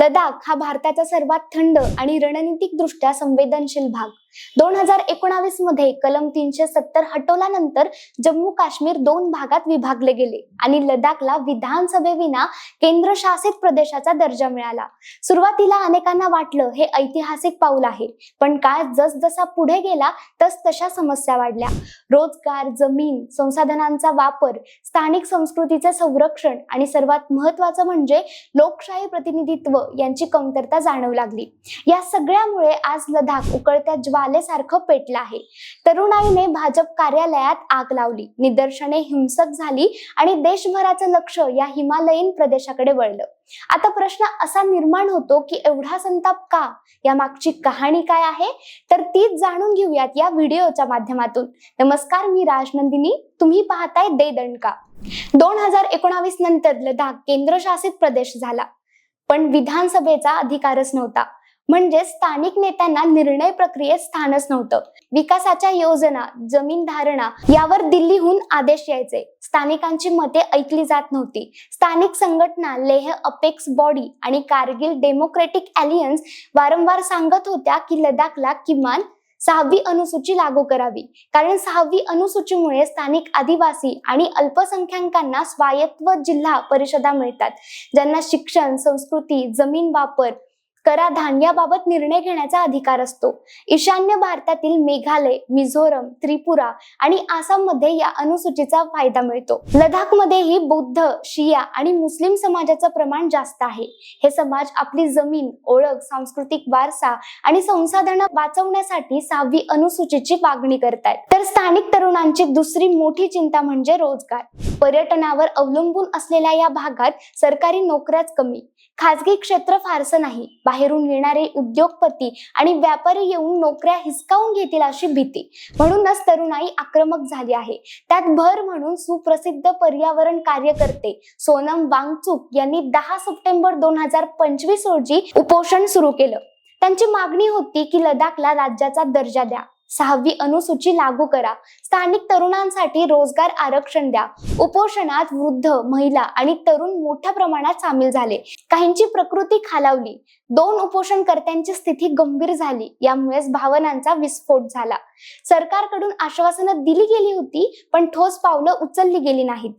लडाख हा भारताचा सर्वात थंड आणि रणनीतिक दृष्ट्या संवेदनशील भाग. दोन हजार एकोणावीसमध्ये कलम तीनशे सत्तर हटवल्यानंतर जम्मू काश्मीर दोन भागात विभागले गेले आणि लडाखला विधानसभेविना केंद्रशासित प्रदेशाचा दर्जा मिळाला. सुरुवातीला अनेकांना वाटलं हे ऐतिहासिक पाऊल आहे पण काळ जसजसा पुढे गेला तस तशा समस्या वाढल्या. रोजगार जमीन संसाधनांचा वापर स्थानिक संस्कृतीचे संरक्षण आणि सर्वात महत्वाचं म्हणजे लोकशाही प्रतिनिधित्व यांची कमतरता जाणवू लागली. या सगळ्यामुळे आज लडाख उकळत्या ज्वा ज्वालेसारखं पेटलं आहे. तरुणाईने भाजप कार्यालयात आग लावली. निदर्शने हिंसक झाली आणि देशभराचं लक्ष या हिमालयीन प्रदेशाकडे वळलं. आता प्रश्न असा निर्माण होतो की एवढा संताप का? या मागची कहाणी काय आहे? तर तीच जाणून घेऊयात या व्हिडिओच्या माध्यमातून. नमस्कार मी राजनंदिनी तुम्ही पाहताय दे दणका दोन हजार एकोणावीस नंतर लडाख केंद्रशासित प्रदेश झाला. पण विधानसभेचा अधिकारच नव्हता. म्हणजे स्थानिक नेत्यांना निर्णय प्रक्रियेत स्थानच नव्हतं. विकासाच्या योजना जमीन धारणा यावर दिल्लीहून आदेश यायचे. स्थानिकांची मते ऐकली जात नव्हती. स्थानिक संघटना लेह अपेक्स बॉडी आणि कारगिल डेमोक्रेटिक अलियन्स वारंवार सांगत होत्या की लडाखला किमान सहावी अनुसूची लागू करावी. कारण सहावी अनुसूचीमुळे स्थानिक आदिवासी आणि अल्पसंख्याकांना स्वायत्त जिल्हा परिषदा मिळतात. ज्यांना शिक्षण संस्कृती जमीन वापर कराधान याबाबत निर्णय घेण्याचा अधिकार असतो. ईशान्य भारतातील मेघालय मिझोरम त्रिपुरा आणि आसाममध्ये या अनुसूचीचा फायदा मिळतो. लडाखमध्येही बौद्ध शिया आणि मुस्लिम समाजाचं प्रमाण जास्त आहे. हे समाज आपली जमीन ओळख सांस्कृतिक वारसा आणि संसाधनं वाचवण्यासाठी सहावी अनुसूचीची मागणी करतायत. तर स्थानिक तरुणांची दुसरी मोठी चिंता म्हणजे रोजगार. पर्यटनावर अवलंबून असलेल्या या भागात सरकारी नोकऱ्याच कमी. खाजगी क्षेत्र फारसं नाही. बाहेरून येणारे उद्योगपती आणि व्यापारी येऊन नोकऱ्या हिसकावून घेतील अशी भीती. म्हणूनच तरुणाई आक्रमक झाली आहे. त्यात भर म्हणून सुप्रसिद्ध पर्यावरण कार्यकर्ते सोनम वांगचूक यांनी दहा सप्टेंबर दोन हजार पंचवीस रोजी उपोषण सुरू केलं. त्यांची मागणी होती की लडाखला राज्याचा दर्जा द्या. सहावी अनुसूची लागू करा. स्थानिक तरुणांसाठी रोजगार आरक्षण द्या. उपोषणात वृद्ध महिला आणि तरुण मोठ्या प्रमाणात सामील झाले. काहींची प्रकृती खालावली. दोन उपोषणकर्त्यांची स्थिती गंभीर झाली. यामुळेच भावनांचा विस्फोट झाला. सरकारकडून आश्वासनं दिली गेली होती पण ठोस पावलं उचलली गेली नाहीत.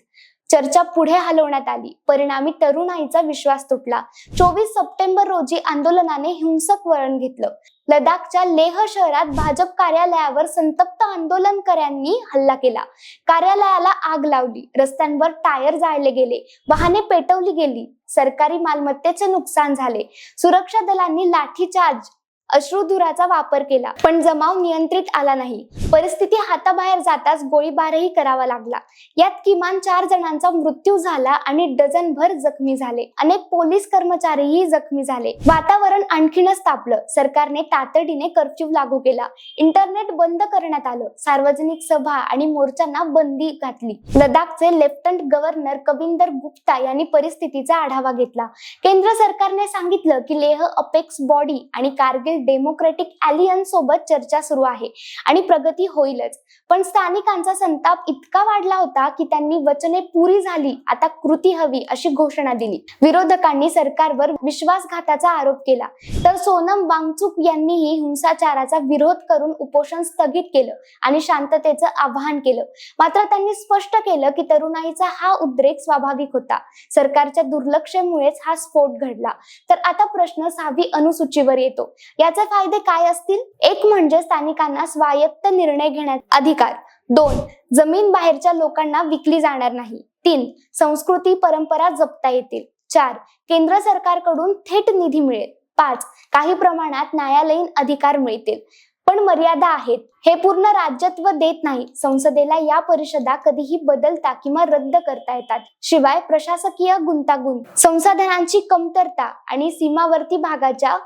चर्चा पुढे हलवण्यात आली. परिणामी तरुणाईचा विश्वास तुटला. चोवीस सप्टेंबर रोजी आंदोलनाने हिंसक वळण घेतलं. लडाखच्या लेह शहरात भाजप कार्यालयावर संतप्त आंदोलनकऱ्यांनी हल्ला केला. कार्यालयाला आग लावली. रस्त्यांवर टायर जाळले गेले. वाहने पेटवली गेली. सरकारी मालमत्तेचे नुकसान झाले. सुरक्षा दलांनी लाठीचार्ज अश्रुधुराचा वापर केला पण जमाव नियंत्रित आला नाही. परिस्थिती हाताबाहेर जाताच गोळीबारही करावा लागला. यात किमान चार जणांचा मृत्यू झाला आणि डझनभर जखमी झाले. अनेक पोलीस कर्मचारीही जखमी झाले. वातावरण आणखीनच तापलं. सरकारने तातडीने कर्फ्यू लागू केला. इंटरनेट बंद करण्यात आलं. सार्वजनिक सभा आणि मोर्चांना बंदी घातली. लडाखचे लेफ्टनंट गव्हर्नर कविंदर गुप्ता यांनी परिस्थितीचा आढावा घेतला. केंद्र सरकारने सांगितलं की लेह अपेक्स बॉडी आणि कारगिल डेमोक्रेटिक अलियन्स सोबत चर्चा सुरू आहे. आणि प्रगती होईलच. पण स्थानिकांचा संताप इतका वाढला होता की त्यांनी वचने पुरी झाली आता कृती हवी अशी घोषणा दिली. विरोधकांनी सरकारवर विश्वासघाताचा आरोप केला. तर सोनम वांगचूक यांनीही हिंसाचाराचा विरोध करून उपोषण स्थगित केलं आणि शांततेचं आवाहन केलं. मात्र त्यांनी स्पष्ट केलं की तरुणाईचा हा उद्रेक स्वाभाविक होता. सरकारच्या दुर्लक्षेमुळेच हा स्फोट घडला. तर आता प्रश्न सहावी अनुसूचीवर येतो. या याचे फायदे काय असतील? एक म्हणजे स्थानिकांना स्वायत्त निर्णय घेण्यात अधिकार. दोन जमीन बाहेरच्या लोकांना विकली जाणार नाही. तीन संस्कृती परंपरा जपता येतील. चार केंद्र सरकारकडून थेट निधी मिळेल. पाच काही प्रमाणात न्यायालयीन अधिकार मिळतील. पण मर्यादा आहेत. हे पूर्ण राज्यत्व देत नाही. संसदेला या परिषदा कधीही बदलता किंवा रद्द करता येतात. शिवाय प्रशासकीय गुंतागुंत संसाधनांची कमतरता आणि सीमावर्ती भागाच्या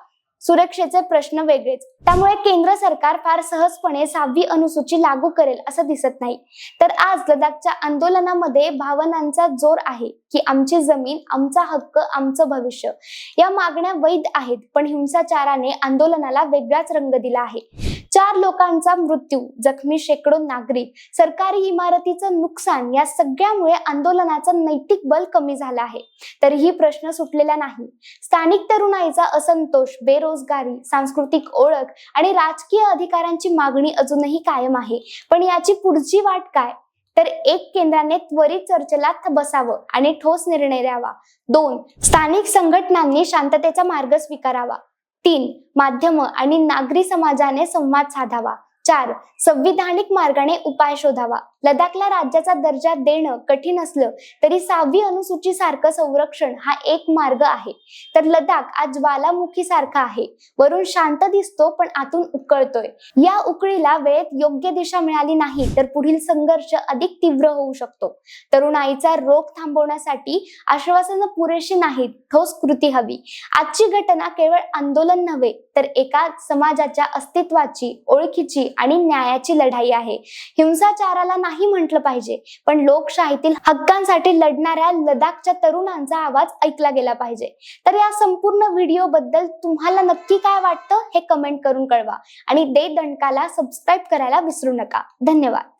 सुरक्षेचे प्रश्न वेगळेच. त्यामुळे केंद्र सरकार फार सहजपणे सहावी अनुसूची लागू करेल असं दिसत नाही. तर आज लडाखच्या आंदोलनामध्ये भावनांचा जोर आहे की आमची जमीन आमचा हक्क आमचं भविष्य या मागण्या वैध आहेत पण हिंसाचाराने आंदोलनाला वेगळाच रंग दिला आहे. चार लोकांचा मृत्यू जखमी शेकडो नागरिक सरकारी इमारतीचं नुकसान या सगळ्यामुळे आंदोलनाचं नैतिक बल कमी झालं आहे. तरीही प्रश्न सुटलेला नाही. स्थानिक तरुणाईचा असंतोष बेरोजगारी सांस्कृतिक ओळख आणि राजकीय अधिकारांची मागणी अजूनही कायम आहे. पण याची पुढची वाट काय? तर एक केंद्राने त्वरित चर्चेला बसावं आणि ठोस निर्णय द्यावा. दोन स्थानिक संघटनांनी शांततेचा मार्ग स्वीकारावा. तीन माध्यम आणि नागरी समाजाने संवाद साधावा. चार संविधानिक मार्गाने उपाय शोधावा. लडाखला राज्याचा दर्जा देणं कठीण असलं तरी सहावी अनुसूची सारखं संरक्षण हा एक मार्ग आहे. तर लडाख आज ज्वालामुखी सारखा आहे. वरून शांत दिसतो पण आतून उकळतोय. या उकळीला वेळेत योग्य दिशा मिळाली नाही तर पुढील संघर्ष अधिक तीव्र होऊ शकतो. तरुणाईचा रोग थांबवण्यासाठी आश्वासनं पुरेशी नाहीत ठोस कृती हवी. आजची घटना केवळ आंदोलन नव्हे तर एका समाजाच्या अस्तित्वाची ओळखीची आणि न्यायाची लढाई आहे. हिंसाचाराला नाही म्हटलं पाहिजे. पण लोकशाहीतील हक्कांसाठी लढणाऱ्या लडाखच्या तरुणांचा आवाज ऐकला गेला पाहिजे. तर या संपूर्ण व्हिडिओ बद्दल तुम्हाला नक्की काय वाटतं हे कमेंट करून कळवा. आणि दे दणकाला सबस्क्राईब करायला विसरू नका. धन्यवाद.